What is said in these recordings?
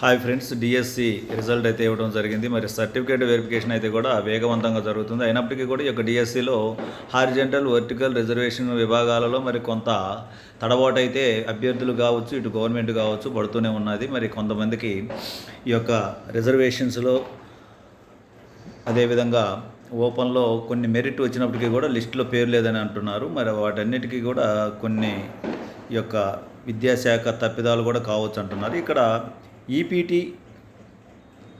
Hi friends DSC result అయితే ఇవ్వడం జరిగింది. మరి సర్టిఫికేట్ వెరిఫికేషన్ అయితే కూడా వేగవంతంగా జరుగుతుంది. అయినప్పటికీ కూడా ఈ యొక్క డిఎస్సిలో హారిజెంటల్ వర్టికల్ రిజర్వేషన్ విభాగాలలో మరి కొంత తడబాటు అయితే అభ్యర్థులు కావచ్చు ఇటు గవర్నమెంట్ కావచ్చు పడుతూనే ఉన్నది. మరి కొంతమందికి ఈ యొక్క రిజర్వేషన్స్లో అదేవిధంగా ఓపెన్లో కొన్ని మెరిట్ వచ్చినప్పటికీ కూడా లిస్టులో పేరు లేదని అంటున్నారు. మరి వాటన్నిటికీ కూడా కొన్ని ఈ యొక్క విద్యాశాఖ తప్పిదాలు కూడా కావచ్చు అంటున్నారు. ఇక్కడ ఈపీటీ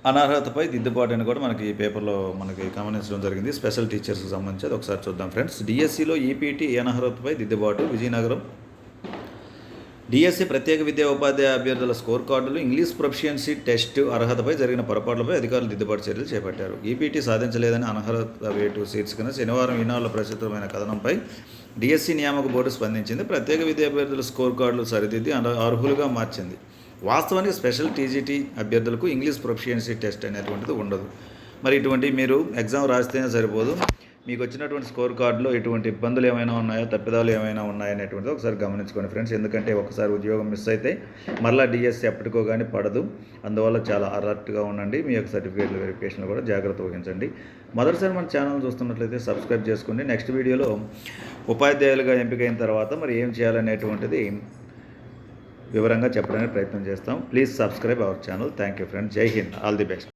అనర్హతపై దిద్దుబాటు అని కూడా మనకి ఈ పేపర్లో మనకి గమనించడం జరిగింది. స్పెషల్ టీచర్స్కి సంబంధించి అది ఒకసారి చూద్దాం ఫ్రెండ్స్. డిఎస్సిలో ఈపీటీ అనర్హతపై దిద్దుబాటు విజయనగరం. డిఎస్సి ప్రత్యేక విద్యా ఉపాధ్యాయ అభ్యర్థుల స్కోర్ కార్డులు ఇంగ్లీష్ ప్రొఫిషియన్సీ టెస్ట్ అర్హతపై జరిగిన పొరపాట్లపై అధికారులు దిద్దుబాటు చర్యలు చేపట్టారు. ఈపీటీ సాధించలేదని అనర్హత వేటు శీర్షికన శనివారం ఈనాడులో ప్రచురితమైన కథనంపై డిఎస్సి నియామక బోర్డు స్పందించింది. ప్రత్యేక విద్యా అభ్యర్థుల స్కోర్ కార్డులు సరిదిద్ది అర్హులుగా మార్చింది. వాస్తవానికి స్పెషల్ టీజీటీ అభ్యర్థులకు ఇంగ్లీష్ ప్రొఫిషియన్సీ టెస్ట్ అనేటువంటిది ఉండదు. మరి ఇటువంటి మీరు ఎగ్జామ్ రాస్తేనే సరిపోదు. మీకు వచ్చినటువంటి స్కోర్ కార్డులో ఎటువంటి ఇబ్బందులు ఏమైనా ఉన్నాయో? తప్పిదాలు ఏమైనా ఉన్నాయనేటువంటిది ఒకసారి గమనించుకోండి ఫ్రెండ్స్. ఎందుకంటే ఒకసారి ఉద్యోగం మిస్ అయితే మరలా డిఎస్సి ఎప్పటికో కానీ పడదు. అందువల్ల చాలా అలర్ట్గా ఉండండి. మీ యొక్క సర్టిఫికేట్ల వెరిఫికేషన్లు కూడా జాగ్రత్త వహించండి. మొదటిసారి మన ఛానల్ చూస్తున్నట్లయితే సబ్స్క్రైబ్ చేసుకోండి. నెక్స్ట్ వీడియోలో ఉపాధ్యాయులుగా ఎంపికైన తర్వాత మరి ఏం చేయాలనేటువంటిది వివరంగా చెప్పడానికి ప్రయత్నం చేస్తాం. Please subscribe our channel thank you friends Jai Hind all the best